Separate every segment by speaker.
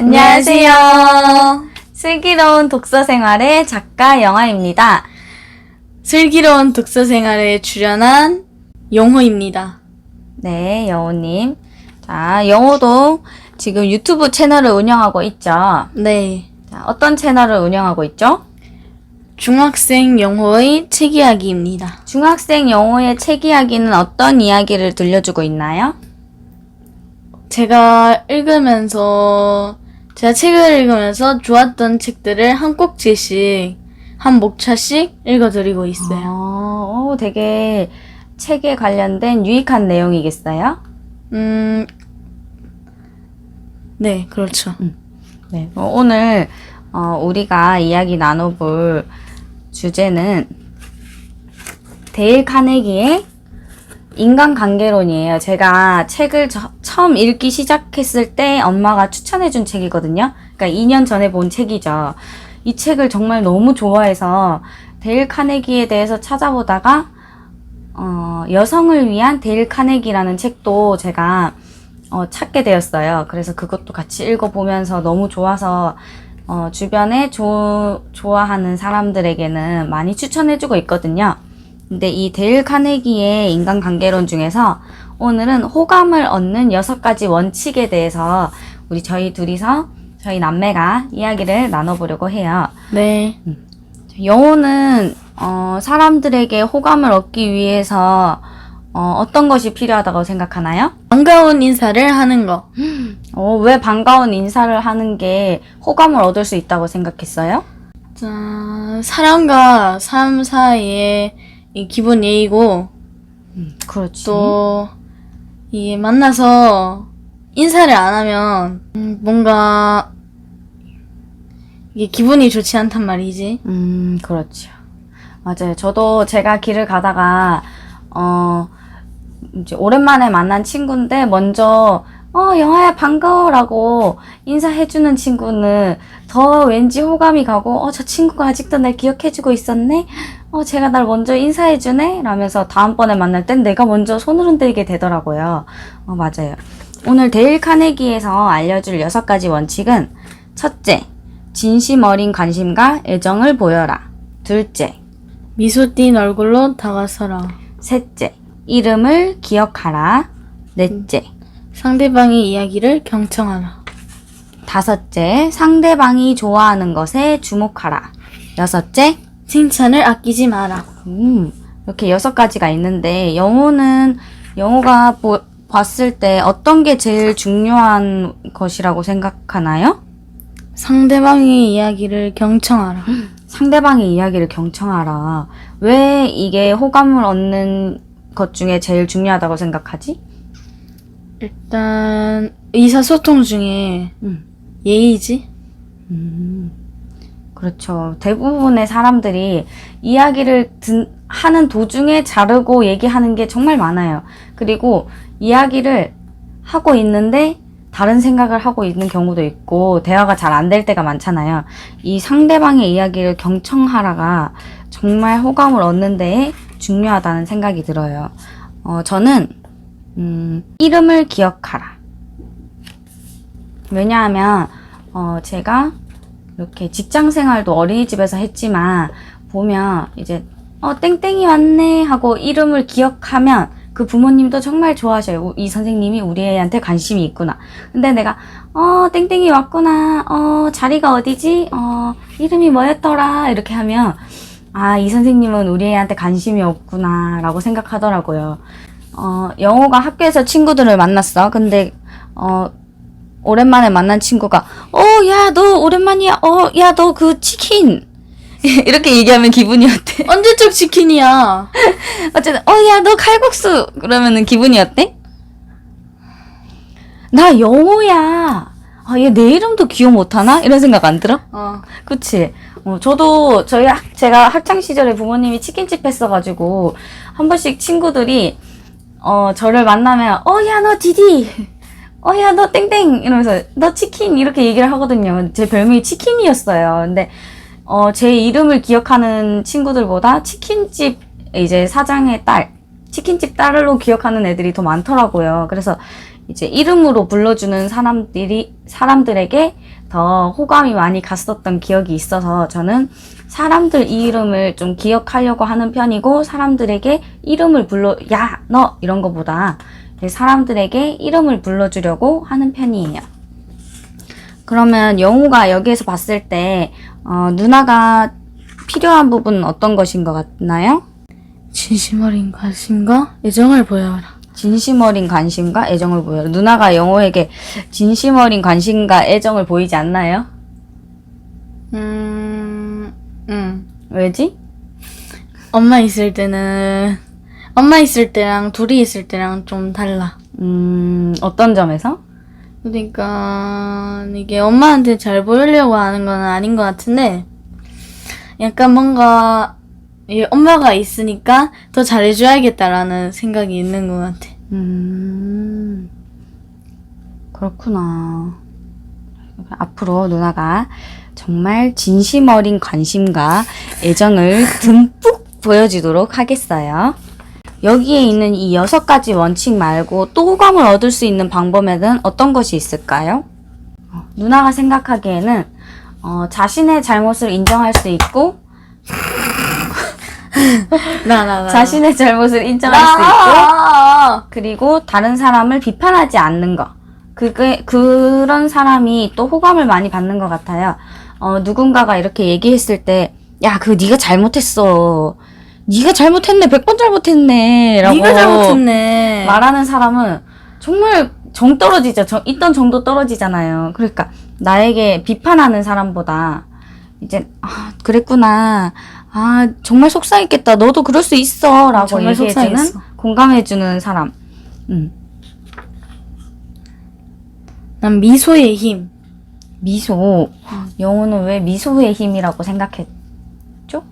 Speaker 1: 안녕하세요. 슬기로운 독서 생활의 작가 영아입니다.
Speaker 2: 슬기로운 독서 생활에 출연한 영호입니다.
Speaker 1: 네, 영호님. 자, 영호도 지금 유튜브 채널을 운영하고 있죠.
Speaker 2: 네.
Speaker 1: 자, 어떤 채널을 운영하고 있죠?
Speaker 2: 중학생 영호의 책 이야기입니다.
Speaker 1: 중학생 영호의 책 이야기는 어떤 이야기를 들려주고 있나요?
Speaker 2: 제가 읽으면서, 제가 책을 읽으면서 좋았던 책들을 한 꼭지씩, 한 목차씩 읽어드리고 있어요.
Speaker 1: 어, 오, 되게 책에 관련된 유익한 내용이겠어요?
Speaker 2: 음, 네, 그렇죠.
Speaker 1: 네. 어, 오늘 어, 우리가 이야기 나눠볼 주제는 데일 카네기의 인간관계론이에요. 제가 책을 저- 처음 읽기 시작했을 때 엄마가 추천해준 책이거든요. 그러니까 2년 전에 본 책이죠. 이 책을 정말 너무 좋아해서 데일 카네기에 대해서 찾아보다가 어, 여성을 위한 데일 카네기라는 책도 제가 어, 찾게 되었어요. 그래서 그것도 같이 읽어보면서 너무 좋아서 어, 주변에 조, 좋아하는 사람들에게는 많이 추천해주고 있거든요. 근데 이 데일 카네기의 인간관계론 중에서 오늘은 호감을 얻는 여섯 가지 원칙에 대해서 우리 저희 둘이서 저희 남매가 이야기를 나눠보려고 해요.
Speaker 2: 네.
Speaker 1: 영호는 어, 사람들에게 호감을 얻기 위해서 어, 어떤 것이 필요하다고 생각하나요?
Speaker 2: 반가운 인사를 하는 거.
Speaker 1: 어, 왜 반가운 인사를 하는 게 호감을 얻을 수 있다고 생각했어요?
Speaker 2: 자, 사람과 사람 사이에 이 기본 예의고,
Speaker 1: 그렇지.
Speaker 2: 또, 이 만나서 인사를 안 하면, 음, 뭔가, 이게 기분이 좋지 않단 말이지.
Speaker 1: 음, 그렇죠. 맞아요. 저도 제가 길을 가다가, 어, 이제 오랜만에 만난 친구인데, 먼저, 어, 영아야, 반가워라고 인사해주는 친구는 더 왠지 호감이 가고, 어, 저 친구가 아직도 날 기억해주고 있었네? 어, 제가 날 먼저 인사해주네? 라면서 다음번에 만날 땐 내가 먼저 손을 흔들게 되더라고요. 어, 맞아요. 오늘 데일 카네기에서 알려줄 여섯 가지 원칙은, 첫째, 진심 어린 관심과 애정을 보여라. 둘째,
Speaker 2: 미소 띈 얼굴로 다가서라.
Speaker 1: 셋째, 이름을 기억하라. 넷째,
Speaker 2: 상대방의 이야기를 경청하라.
Speaker 1: 다섯째, 상대방이 좋아하는 것에 주목하라. 여섯째,
Speaker 2: 칭찬을 아끼지 마라.
Speaker 1: 음, 이렇게 여섯 가지가 있는데, 영호는, 영호가 보, 봤을 때 어떤 게 제일 중요한 것이라고 생각하나요?
Speaker 2: 상대방의 이야기를 경청하라.
Speaker 1: 상대방의 이야기를 경청하라. 왜 이게 호감을 얻는 것 중에 제일 중요하다고 생각하지?
Speaker 2: 일단, 의사소통 중에
Speaker 1: 음.
Speaker 2: 예의지?
Speaker 1: 그렇죠. 대부분의 사람들이 이야기를 듣, 하는 도중에 자르고 얘기하는 게 정말 많아요. 그리고 이야기를 하고 있는데 다른 생각을 하고 있는 경우도 있고 대화가 잘 안 될 때가 많잖아요. 이 상대방의 이야기를 경청하라가 정말 호감을 얻는 데에 중요하다는 생각이 들어요. 어, 저는 음, 이름을 기억하라. 왜냐하면 어, 제가 이렇게 직장 생활도 어린이집에서 했지만 보면 이제 어 땡땡이 왔네 하고 이름을 기억하면 그 부모님도 정말 좋아하셔요. 우- 이 선생님이 우리 애한테 관심이 있구나. 근데 내가 어 땡땡이 왔구나. 어 자리가 어디지? 어 이름이 뭐였더라. 이렇게 하면 아 이 선생님은 우리 애한테 관심이 없구나라고 생각하더라고요. 어 영호가 학교에서 친구들을 만났어. 근데 어 오랜만에 만난 친구가 어, 야, 너 오랜만이야. 어, 야, 너 그 치킨. 이렇게 얘기하면 기분이 어때?
Speaker 2: 언제적 치킨이야?
Speaker 1: 어쨌든, 어, 야, 너 칼국수. 그러면은 기분이 어때? 나 영호야. 아, 얘 내 이름도 기억 못하나? 이런 생각 안 들어?
Speaker 2: 어.
Speaker 1: 그치? 어, 저도 저희 학, 제가 학창 시절에 부모님이 치킨집 했어가지고 한 번씩 친구들이 어 저를 만나면 어 야 너 디디 어 야 너 땡땡 이러면서 너 치킨 이렇게 얘기를 하거든요. 제 별명이 치킨이었어요. 근데 어 제 이름을 기억하는 친구들보다 치킨집 이제 사장의 딸 치킨집 딸로 기억하는 애들이 더 많더라고요. 그래서 이제 이름으로 불러주는 사람들이 사람들에게 더 호감이 많이 갔었던 기억이 있어서 저는 사람들 이름을 좀 기억하려고 하는 편이고 사람들에게 이름을 불러 야 너 이런 거보다 사람들에게 이름을 불러주려고 하는 편이에요. 그러면 영우가 여기에서 봤을 때 어, 누나가 필요한 부분은 어떤 것인 것 같나요?
Speaker 2: 진심 어린 관심과 애정을 보여라.
Speaker 1: 진심 어린 관심과 애정을 보여. 누나가 영호에게 진심 어린 관심과 애정을 보이지 않나요?
Speaker 2: 음, 음.
Speaker 1: 왜지?
Speaker 2: 엄마 있을 때는, 엄마 있을 때랑 둘이 있을 때랑 좀 달라.
Speaker 1: 음, 어떤 점에서?
Speaker 2: 그러니까, 이게 엄마한테 잘 보이려고 하는 건 아닌 것 같은데, 약간 뭔가, 이 엄마가 있으니까 더 잘해줘야겠다라는 생각이 있는 것 같아.
Speaker 1: 음, 그렇구나. 앞으로 누나가 정말 진심 어린 관심과 애정을 듬뿍 보여주도록 하겠어요. 여기에 있는 이 여섯 가지 원칙 말고 또 호감을 얻을 수 있는 방법에는 어떤 것이 있을까요? 어, 누나가 생각하기에는 어, 자신의 잘못을 인정할 수 있고
Speaker 2: 나, 나, 나.
Speaker 1: 자신의 잘못을 인정할 수 있고
Speaker 2: 아,
Speaker 1: 그리고 다른 사람을 비판하지 않는 거. 그게, 그런 사람이 또 호감을 많이 받는 것 같아요. 어, 누군가가 이렇게 얘기했을 때, 야, 그거 네가 잘못했어. 네가 잘못했네. 100번 잘못했네. 라고
Speaker 2: 네가 잘못했네.
Speaker 1: 말하는 사람은 정말 정 떨어지죠. 정, 있던 정도 떨어지잖아요. 그러니까 나에게 비판하는 사람보다 이제 아, 그랬구나. 아, 정말 속상했겠다. 너도 그럴 수 있어. 라고
Speaker 2: 정말
Speaker 1: 얘기해주는
Speaker 2: 속상했어.
Speaker 1: 공감해주는 사람. 음.
Speaker 2: 난 미소의 힘.
Speaker 1: 미소. 영호는 왜 미소의 힘이라고 생각했죠?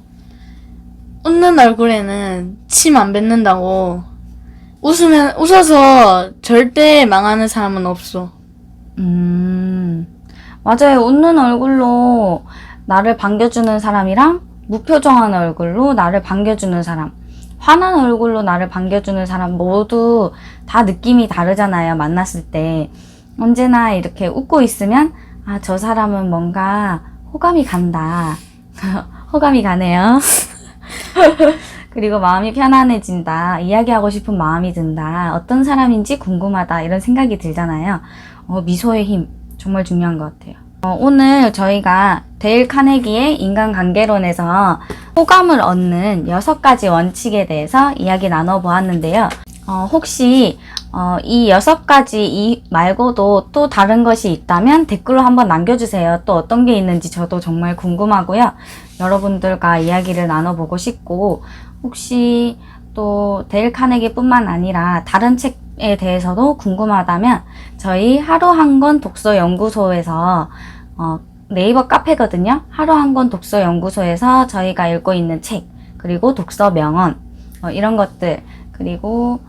Speaker 2: 웃는 얼굴에는 침 안 뱉는다고. 웃으면, 웃어서 절대 망하는 사람은 없어.
Speaker 1: 음, 맞아요. 웃는 얼굴로 나를 반겨주는 사람이랑 무표정한 얼굴로 나를 반겨주는 사람, 화난 얼굴로 나를 반겨주는 사람 모두 다 느낌이 다르잖아요. 만났을 때. 언제나 이렇게 웃고 있으면, 아, 저 사람은 뭔가 호감이 간다. 호감이 가네요. 그리고 마음이 편안해진다. 이야기하고 싶은 마음이 든다. 어떤 사람인지 궁금하다. 이런 생각이 들잖아요. 어, 미소의 힘. 정말 중요한 것 같아요. 어, 오늘 저희가 데일 카네기의 인간관계론에서 호감을 얻는 여섯 가지 원칙에 대해서 이야기 나눠보았는데요. 어, 혹시 어, 이 여섯 가지 이 말고도 또 다른 것이 있다면 댓글로 한번 남겨주세요. 또 어떤 게 있는지 저도 정말 궁금하고요. 여러분들과 이야기를 나눠보고 싶고 혹시 또 데일 카네기뿐만 아니라 다른 책 에 대해서도 궁금하다면 저희 하루 한 권 독서 연구소에서 어, 네이버 카페거든요. 하루 한 권 독서 연구소에서 저희가 읽고 있는 책 그리고 독서 명언 어, 이런 것들 그리고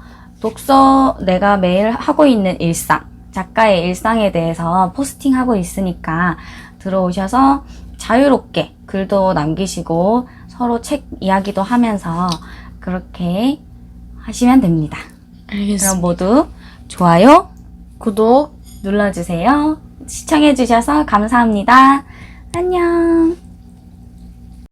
Speaker 1: 독서 내가 매일 하고 있는 일상 작가의 일상에 대해서 포스팅하고 있으니까 들어오셔서 자유롭게 글도 남기시고 서로 책 이야기도 하면서 그렇게 하시면 됩니다.
Speaker 2: 알겠어.
Speaker 1: 그럼 모두 좋아요
Speaker 2: 구독.
Speaker 1: 눌러주세요. 시청해주셔서 감사합니다. 안녕.